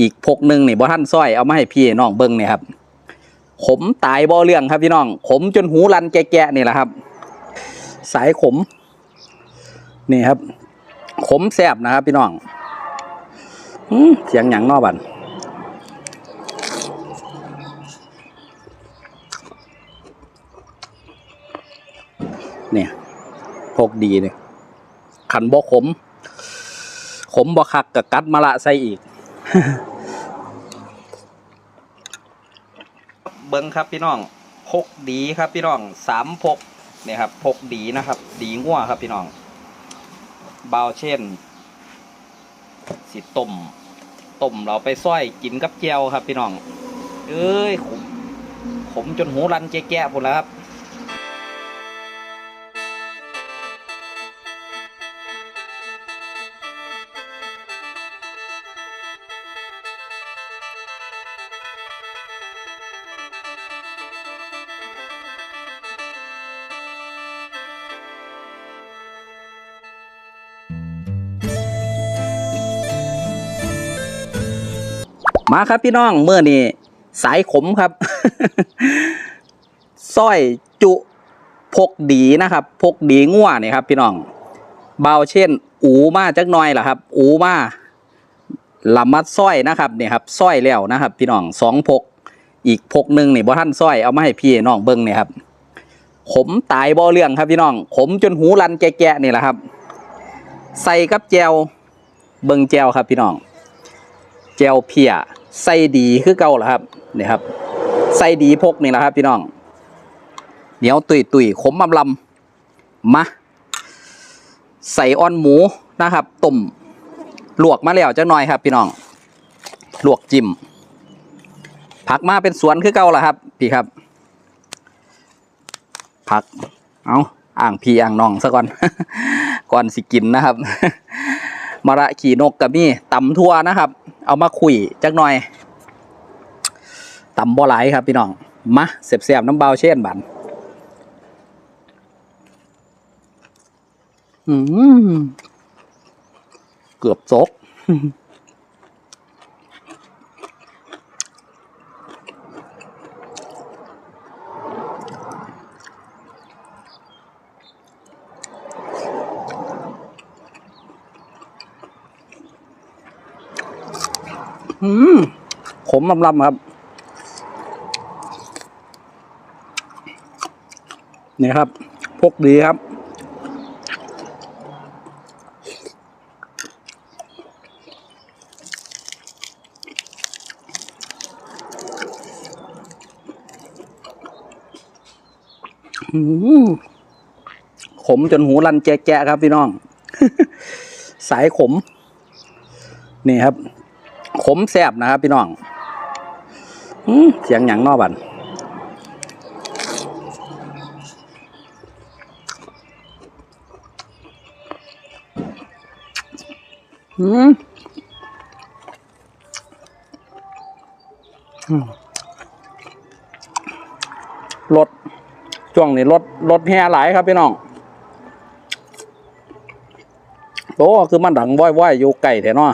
อีกพกหนึ่งนี่บ่ท่านซ้อยเอามาให้พี่น้องเบิ้งเนี่ยครับ ขมตายบ่เรื่องครับพี่น้อง ขมจนหูรันแกะๆนี่แหละครับ สายขม นี่ครับ ขมแซบนะครับ พี่น้องอืเสียงหยังนอบันเนี่ยพกดีเนี่ยขันบ่ขม ขมบ่คักกับกัดมะละใส่อีก เบิ้งครับพี่น้องพกดีครับพี่น้องสามพกเนี่ยครับพกดีนะครับ ดีงัวครับพี่น้องเบาเช่นสิต้มต้มเราไปซ้อยกินกับแจวครับพี่น้องเอ้ยขมขมจนหูรันแกะๆหมดแล้วครับ มาครับพี่น้องเมื่อนี้สายขมครับสร้อยจุพกดีนะครับพกดีงัวนี่ครับ พี่น้อง เบาเช่น อูมาจักหน่อยล่ะครับ อูมาลำมัดสร้อยนะครับเนี่ยครับสร้อยแล้วนะครับ พี่น้องสองพก อีกพกหนึ่งนี่บ่ท่านสร้อยเอามาให้พี่น้องเบิ้งเนี่ยครับ ขมตายบ่เรื่องครับพี่น้อง ขมจนหูรันแกะๆนี่แหละครับ ใส่กับแจวเบิ้งแจวครับพี่น้องแจวเพีย ใส่ดีคือเก่าเหรอครับนี่ครับ ใส่ดีพกนี่แหละครับ พี่น้องเหนียวตุยตุยขมลำลำมาใส่อ้อนหมูนะครับต้มลวกมาแล้วจักหน่อยครับ พี่น้องลวกจิ้มผักมาเป็นสวนคือเก่าเหรอครับ พี่ครับ ผัก เอาอ่างพี่อ่างน้องซะก่อน ก่อนสิกินนะครับ มะระขี่นกกับมี่ตำทั่วนะครับ เอามาคุยจักหน่อยตำบ่หลายครับพี่น้อง มาเสียบๆน้ำเบาเช่นบันอืมเกือบซก อืมขมลำลำๆครับนี่ครับ พกดีครับ ขมจนหูรันแจ๊ะครับพี่น้อง สายขม นี่ครับ ขมแซบนะครับ พี่น้องอเสียงหยังนอบันอืมรถช่วงนี้รถรถแห่หลายครับพี่น้องโอ้คือมันดังว้อยๆอยู่ไก่แถวนาะ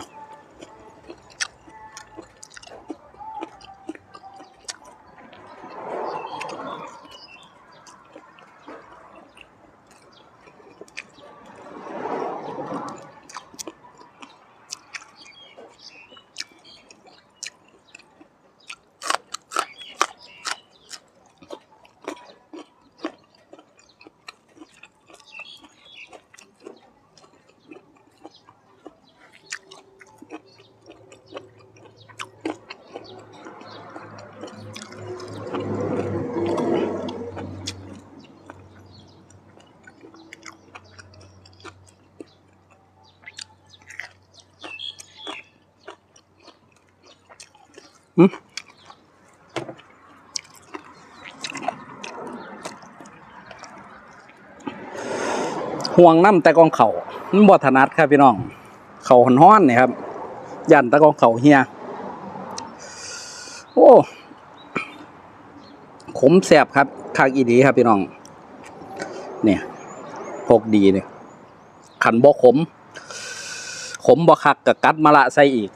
ห่วงน้ำแต่กองเขามันบ่ถนัดครับพี่น้อง เขาหอนห้อนเนี่ยครับ ยันตะกองเขาเฮีย โอ้ขมแสบครับคากอีดีครับพี่น้อง เนี่ยพกดีเนี่ย ขันบ่ขม ขมบ่คักกับกัดมะละใส่อีก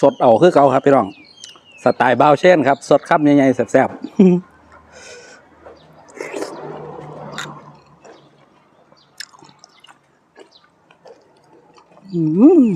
สดเอาคือเก่าครับพี่น้องสไตล์บ้าเช่นครับ สดครับใหญ่ๆแซ่บๆ อืม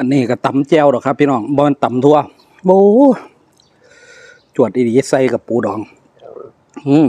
อันนี้ก็ตำแจวดอกครับ พี่น้องบอนตำทั่วโอ้จวดอีดีใส่กับปูดอง อืม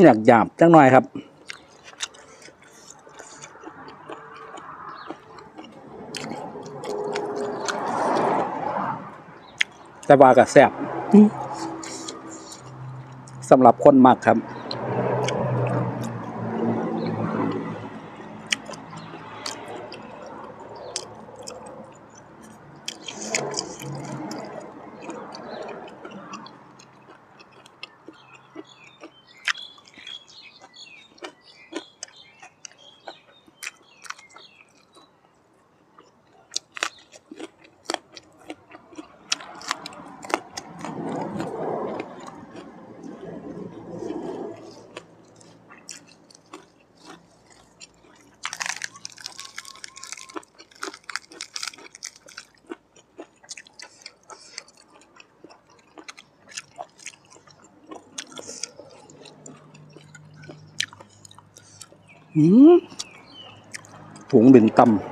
อยากหยาบจังหน่อยครับ แต่ว่าก็แซ่บสำหรับคนมักครับ ถุงบินตำ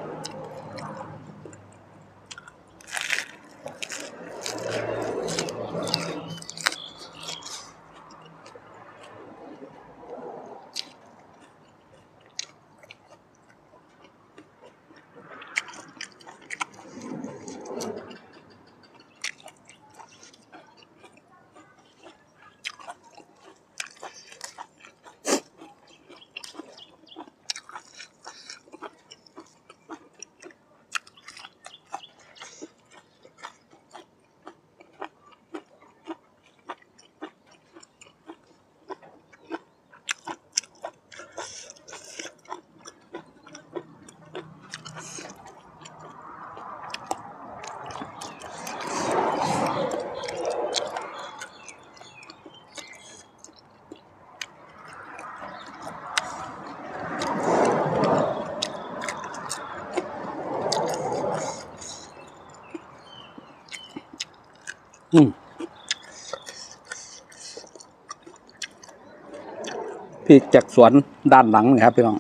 พริกจากสวนด้านหลังนะครับพี่น้อง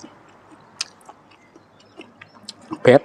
เผ็ด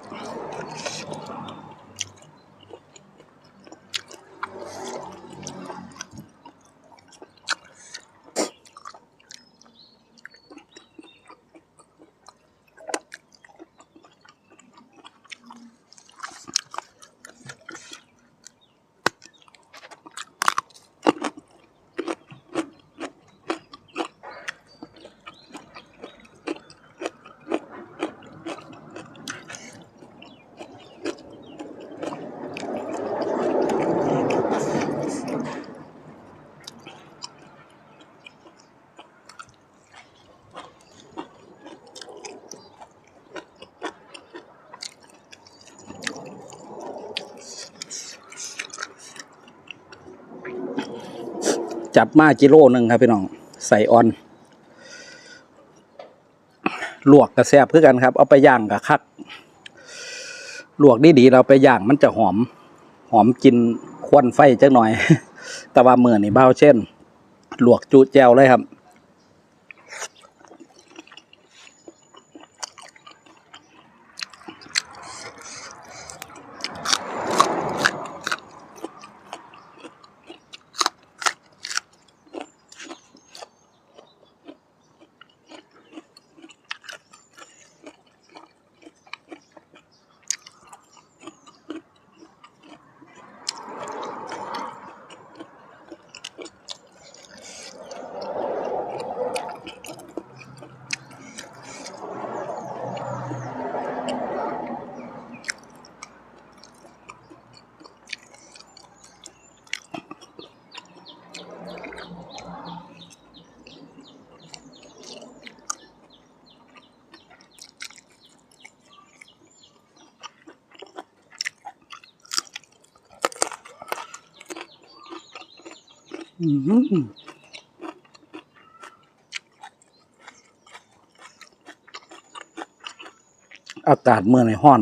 จับมากิโลหนึ่งครับพี่น้องใส่ออน ลวกกระแซบเพื่อกันครับ เอาไปย่างกับคัก ลวกดีๆเราไปย่างมันจะหอม หอมกินควันไฟจักหน่อย แต่ว่าเมื่อนี่เบ้าเช่น ลวกจูแจวเลยครับ อากาศเมื่อในห้อน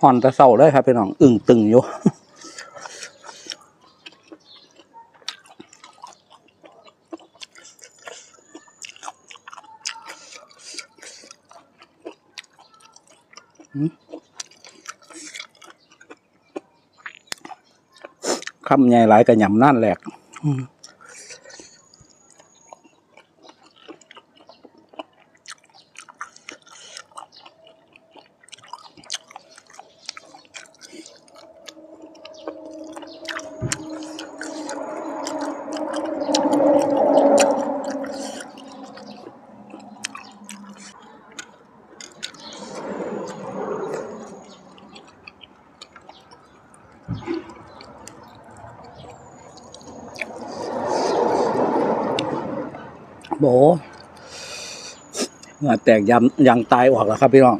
ห่อนแต่เศร้าเลยครับพี่น้อง อึ่งตึงอยู่ คำใหญ่หลายกระหยำนั่นแหลก โบเหงื่อแตกยำยังตายออกแล้วครับพี่น้อง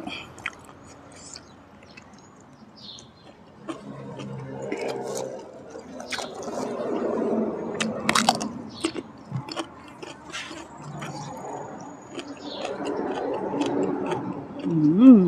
อืม